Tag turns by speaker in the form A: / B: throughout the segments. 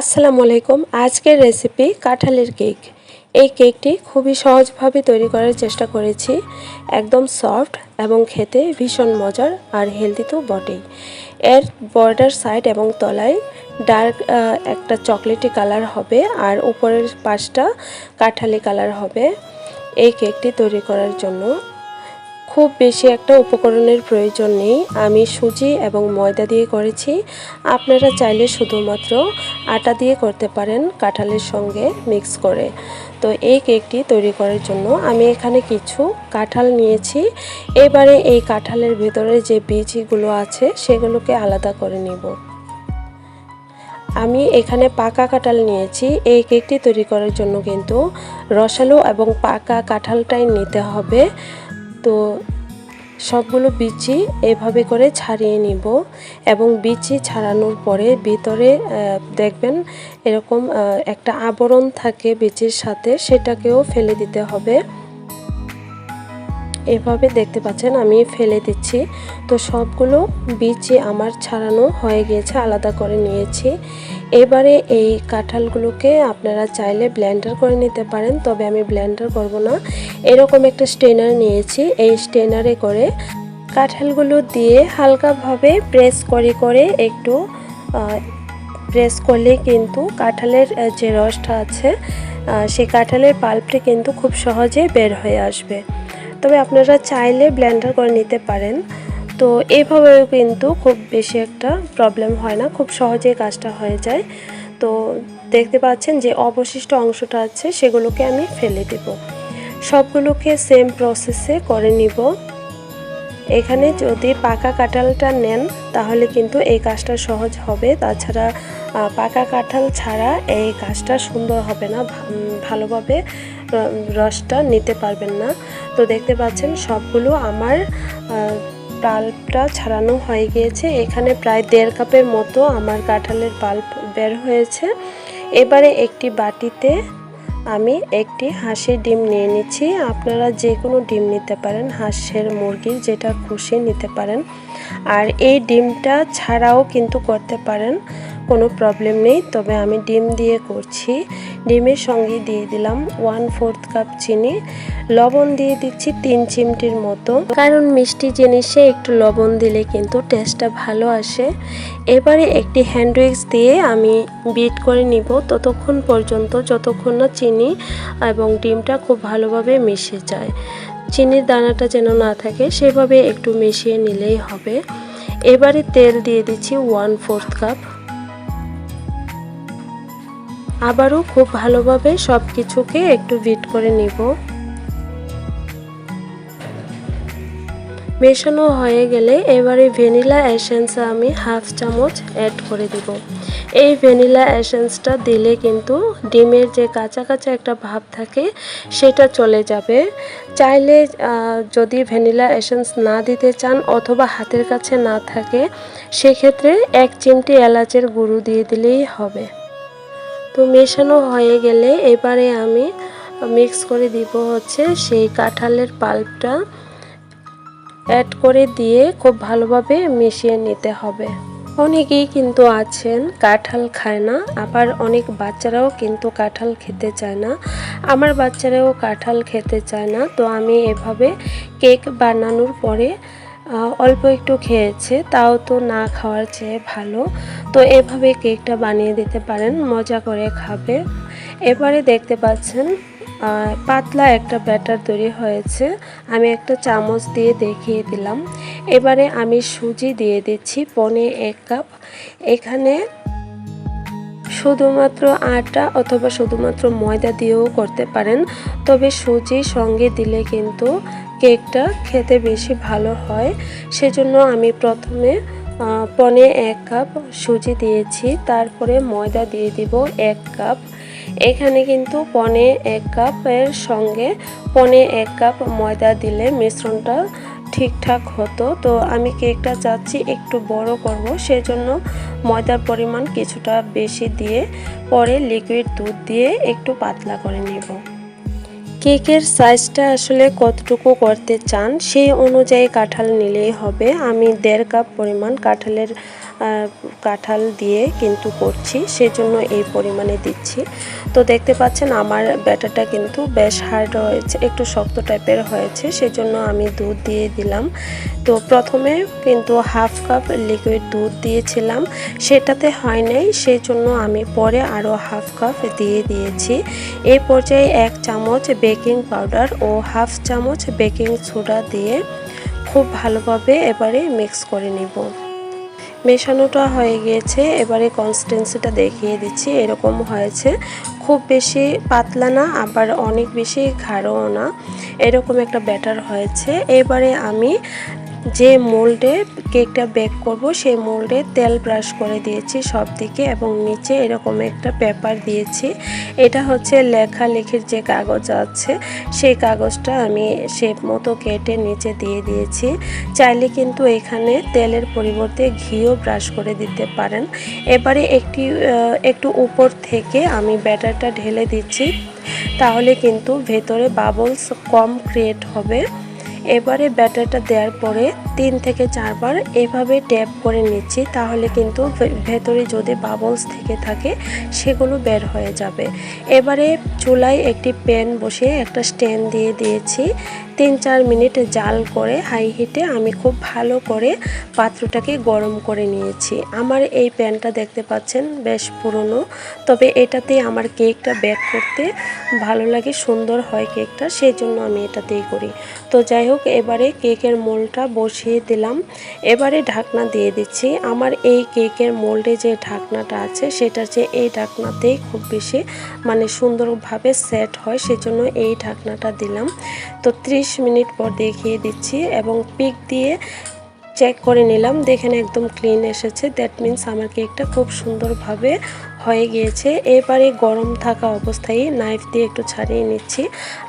A: আসসালামু আলাইকুম। আজকের রেসিপি কাঁঠালের কেক এই কেকটি খুবই সহজভাবে তৈরি করার চেষ্টা করেছি। একদম সফট এবং খেতে ভীষণ মজার আর হেলদি তো বটেই। এর বর্ডার সাইড এবং তলায় ডার্ক একটা চকলেটি কালার হবে আর উপরের পাশটা কাঁঠালি কালার হবে। এই কেকটি তৈরি করার জন্য খুব বেশি একটা উপকরণের প্রয়োজন নেই। আমি সুজি এবং ময়দা দিয়ে করেছি। আপনারা চাইলে শুধুমাত্র আটা দিয়ে করতে পারেন কাঁঠালের সঙ্গে মিক্স করে। তো এই কেকটি তৈরি করার জন্য আমি এখানে কিছু কাঁঠাল নিয়েছি। এবারে এই কাঁঠালের ভেতরে যে বীজগুলো আছে সেগুলোকে আলাদা করে নিব। আমি এখানে পাকা কাঁঠাল নিয়েছি। এই কেকটি তৈরি করার জন্য কিন্তু রসালো এবং পাকা কাঁঠালটাই নিতে হবে। তো সবগুলো বিচি এভাবে করে ছাড়িয়ে নিব এবং বিচি ছাড়ানোর পরে ভিতরে দেখবেন এরকম একটা আবরণ থাকে বিচির সাথে, সেটাকেও ফেলে দিতে হবে। এভাবে দেখতে পাচ্ছেন, আমি ফেলে দিচ্ছি। তো সবগুলো বীজে আমার ছাড়ানো হয়ে গিয়েছে, আলাদা করে নিয়েছি। এবারে এই কাঁঠালগুলোকে আপনারা চাইলে ব্লেন্ডার করে নিতে পারেন, তবে আমি ব্লেন্ডার করব না। এরকম একটা স্টেনার নিয়েছি, এই স্টেনারে করে কাঁঠালগুলো দিয়ে হালকাভাবে প্রেস করে করে একটু প্রেস করলে কিন্তু কাঁঠালের যে রসটা আছে সেই কাঁঠালের পাল্পটি কিন্তু খুব সহজে বের হয়ে আসবে। তবে আপনারা চাইলে ব্লেন্ডার করে নিতে পারেন। তো এইভাবেও কিন্তু খুব বেশি একটা প্রবলেম হয় না, খুব সহজেই কাজটা হয়ে যায়। তো দেখতে পাচ্ছেন যে অবশিষ্ট অংশটা আছে, সেগুলোকে আমি ফেলে দেব। সবগুলোকে সেম প্রসেসে করে নিব। এখানে যদি পাকা কাঁঠালটা নেন, তাহলে কিন্তু এই কাজটা সহজ হবে। তাছাড়া পাকা কাঁঠাল ছাড়া এই কাজটা সুন্দর হবে না ভালোভাবে রসটা নিতে পারবেন না। তো দেখতে পাচ্ছেন সবগুলো আমার পাল্পটা ছাড়ানো হয়ে গিয়েছে। এখানে প্রায় দেড় কাপের মতো আমার কাঁঠালের পাল্প বের হয়েছে। এবারে একটি বাটিতে আমি একটি হাঁসের ডিম নিয়ে নিচ্ছি। আপনারা যে কোনো ডিম নিতে পারেন, হাঁসের মুরগির যেটা খুশি নিতে পারেন। আর এই ডিমটা ছাড়াও কিন্তু করতে পারেন। কোনো প্রবলেম নেই, তবে আমি ডিম দিয়ে করছি। ডিমের সঙ্গে দিয়ে দিলাম ওয়ান ফোর্থ কাপ চিনি। লবণ দিয়ে দিচ্ছি তিন চিমটির মতো। কারণ মিষ্টি জিনিসে একটু লবণ দিলে কিন্তু টেস্টটা ভালো আসে। এবারে একটি হ্যান্ড দিয়ে আমি বিট করে নিব। ততক্ষণ পর্যন্ত যতক্ষণ না চিনি এবং ডিমটা খুব ভালোভাবে মিশে যায়। চিনির দানাটা যেন না থাকে, সেভাবে একটু মিশিয়ে নিলেই হবে। এবারে তেল দিয়ে দিচ্ছি ওয়ান ফোর্থ কাপ আবারও খুব ভালোভাবে সব কিছুকে একটু বিট করে নিব। মেশানো হয়ে গেলে এবারে ভ্যানিলা এসেন্স আমি হাফ চামচ অ্যাড করে দিব। এই ভ্যানিলা এসেন্সটা দিলে কিন্তু ডিমের যে কাঁচা কাঁচা একটা ভাব থাকে, সেটা চলে যাবে। চাইলে যদি ভ্যানিলা এসেন্স না দিতে চান অথবা হাতের কাছে না থাকে, সেক্ষেত্রে এক চিমটি এলাচের গুঁড়ো দিয়ে দিলেই হবে। তো মেশানো হয়ে গেলে এবারে আমি মিক্স করে দিব হচ্ছে সেই কাঁঠালের পাল্পটা অ্যাড করে দিয়ে খুব ভালোভাবে মিশিয়ে নিতে হবে। অনেকেই কিন্তু আছেন, কাঁঠাল খায় না। আবার অনেক বাচ্চারাও কিন্তু কাঁঠাল খেতে চায় না। আমার বাচ্চারাও কাঁঠাল খেতে চায় না। তো আমি এভাবে কেক বানানোর পরে অল্প একটু খেয়েছে, তাও তো না খাওয়ার চেয়ে ভালো। তো এভাবে কেকটা বানিয়ে দিতে পারেন, মজা করে খাবে। এবারে দেখতে পাচ্ছেন পাতলা একটা ব্যাটার তৈরি হয়েছে। আমি একটা চামচ দিয়ে দেখিয়ে দিলাম। এবারে আমি সুজি দিয়ে দিচ্ছি, পনে এক কাপ। এখানে শুধুমাত্র আটা অথবা শুধুমাত্র ময়দা দিয়েও করতে পারেন, তবে সুজি সঙ্গে দিলে কিন্তু কেকটা খেতে বেশি ভালো হয়। সেজন্য আমি প্রথমে পনে এক কাপ সুজি দিয়েছি, তারপরে ময়দা দিয়ে দিব এক কাপ। এখানে কিন্তু পনে এক কাপের সঙ্গে পনে এক কাপ ময়দা দিলে মিশ্রণটা ঠিকঠাক হতো। তো আমি কেকটা চাচ্ছি একটু বড় করব, সেজন্য ময়দার পরিমাণ কিছুটা বেশি দিয়ে পরে লিকুইড দুধ দিয়ে একটু পাতলা করে নেব। কেকের সাইজটা আসলে কতটুকু করতে চান সেই অনুযায়ী কাঁঠাল নিলেই হবে। আমি দেড় কাপ পরিমাণ কাঁঠালের কাঁঠাল দিয়ে কিন্তু করছি, সেজন্য এই পরিমাণে দিচ্ছি। তো দেখতে পাচ্ছেন আমার ব্যাটারটা কিন্তু বেশ হার্ড হয়েছে, একটু শক্ত টাইপের হয়েছে, সেজন্য আমি দুধ দিয়ে দিলাম। তো প্রথমে কিন্তু হাফ কাপ লিকুইড দুধ দিয়েছিলাম, সেটাতে হয় নাই সেই জন্য আমি পরে আরও হাফ কাপ দিয়ে দিয়েছি। এই পর্যায়ে এক চামচ বেকিং পাউডার ও হাফ চামচ বেকিং সোডা দিয়ে খুব ভালোভাবে এবারে মিক্স করে নিব। মেশানোটা হয়ে গিয়েছে। এবারে কনসিস্টেন্সিটা দেখিয়ে দিচ্ছি, এরকম হয়েছে। খুব বেশি পাতলা না, আবার অনেক বেশি ঘাড়ও না। এরকম একটা ব্যাটার হয়েছে। এবারে আমি যে মোল্ডে কেকটা বেক করব, সেই মোল্ডে তেল ব্রাশ করে দিয়েছি সব দিকে এবং নিচে এরকম একটা পেপার দিয়েছি। এটা হচ্ছে লেখালেখির যে কাগজ আছে, সেই কাগজটা আমি শেপ মতো কেটে নিচে দিয়ে দিয়েছি। চাইলে কিন্তু এখানে তেলের পরিবর্তে ঘিও ব্রাশ করে দিতে পারেন। এবারে একটি একটু উপর থেকে আমি ব্যাটারটা ঢেলে দিচ্ছি। তাহলে কিন্তু ভেতরে বাবলস কম ক্রিয়েট হবে। এবারে ব্যাটারটা দেওয়ার পরে তিন থেকে চারবার এভাবে ট্যাপ করে নিচ্ছি, তাহলে কিন্তু ভেতরে যদি বাবলস থেকে থাকে, সেগুলো বের হয়ে যাবে। এবারে চুলায় একটি প্যান বসিয়ে একটা স্ট্যান্ড দিয়ে দিয়েছি। তিন চার মিনিট জাল করে হাই হিটে আমি খুব ভালো করে পাত্রটাকে গরম করে নিয়েছি। আমার এই প্যানটা দেখতে পাচ্ছেন, বেশ পুরনো। তবে এটাতেই আমার কেকটা বেক করতে ভালো লাগে, সুন্দর হয় কেকটা সেই জন্য আমি এটাতেই করি। তো যাই হোক, এবারে কেকের মোলটা বসিয়ে দিলাম। এবারে ঢাকনা দিয়ে দিচ্ছি। আমার এই কেকের মোল্ডে যে ঢাকনাটা আছে, সেটা যে এই ঢাকনাতেই খুব বেশি মানে সুন্দরভাবে সেট হয়, সেজন্য এই ঢাকনাটা দিলাম। তো ত্রিশ মিনিট পর দেখিয়ে দিচ্ছি এবং পিক দিয়ে চেক করে নিলাম, দেখেন একদম ক্লিন এসেছে। দ্যাট মিন্স আমার কেকটা খুব সুন্দরভাবে হয়ে গিয়েছে। এবারে গরম থাকা অবস্থায় নাইফ দিয়ে একটু ছাড়িয়ে নিচ্ছি।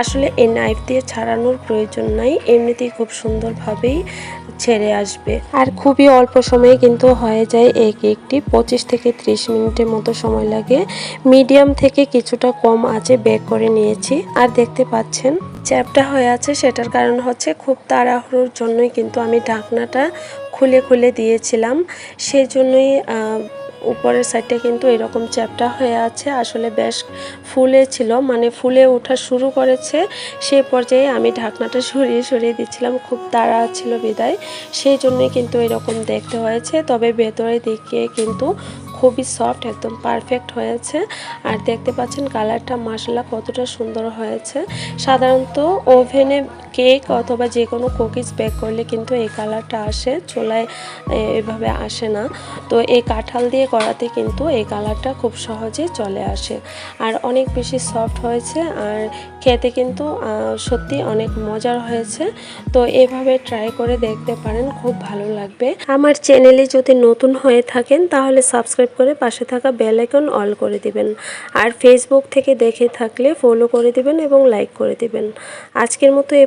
A: আসলে এই নাইফ দিয়ে ছাড়ানোর প্রয়োজন নাই, এমনিতেই খুব সুন্দরভাবেই ছেড়ে আসবে। আর খুবই অল্প সময়ে কিন্তু হয়ে যায় এই কেকটি পঁচিশ থেকে ত্রিশ মিনিটের মতো সময় লাগে। মিডিয়াম থেকে কিছুটা কম আছে বেক করে নিয়েছি। আর দেখতে পাচ্ছেন চ্যাপটা হয়ে আছে, সেটার কারণ হচ্ছে খুব তাড়াহুড়োর জন্যই কিন্তু আমি ঢাকনাটা খুলে খুলে দিয়েছিলাম। সেই জন্যই উপরের সাইডটা কিন্তু এরকম চ্যাপটা হয়ে আছে। আসলে বেশ ফুলে ছিল মানে ফুলে ওঠা শুরু করেছে। সেই পর্যায়ে আমি ঢাকনাটা সরিয়ে সরিয়ে দিচ্ছিলাম খুব তাড়া ছিল বিদায়। সেই জন্যই কিন্তু এরকম দেখতে হয়েছে। তবে ভেতরের দিকে কিন্তু খুবই সফট একদম পারফেক্ট হয়েছে। আর দেখতে পাচ্ছেন কালারটা মশলা কতটা সুন্দর হয়েছে। সাধারণত ওভেনে কেক অথবা যে কোনো কুকিজ বেক করলে কিন্তু এই কালারটা আসে, চোলায় এভাবে আসে না। তো এই কাঁঠাল দিয়ে করাতে কিন্তু এই কালারটা খুব সহজে চলে আসে। আর অনেক বেশি সফট হয়েছে আর খেতে কিন্তু সত্যি অনেক মজার হয়েছে। তো এভাবে ট্রাই করে দেখতে পারেন, খুব ভালো লাগবে। আমার চ্যানেলে যদি নতুন হয়ে থাকেন, তাহলে সাবস্ক্রাইব করে পাশে থাকা বেল আইকন অল করে দিবেন। আর ফেসবুক থেকে দেখে থাকলে ফলো করে দিবেন এবং লাইক করে দিবেন। আজকের মতো এ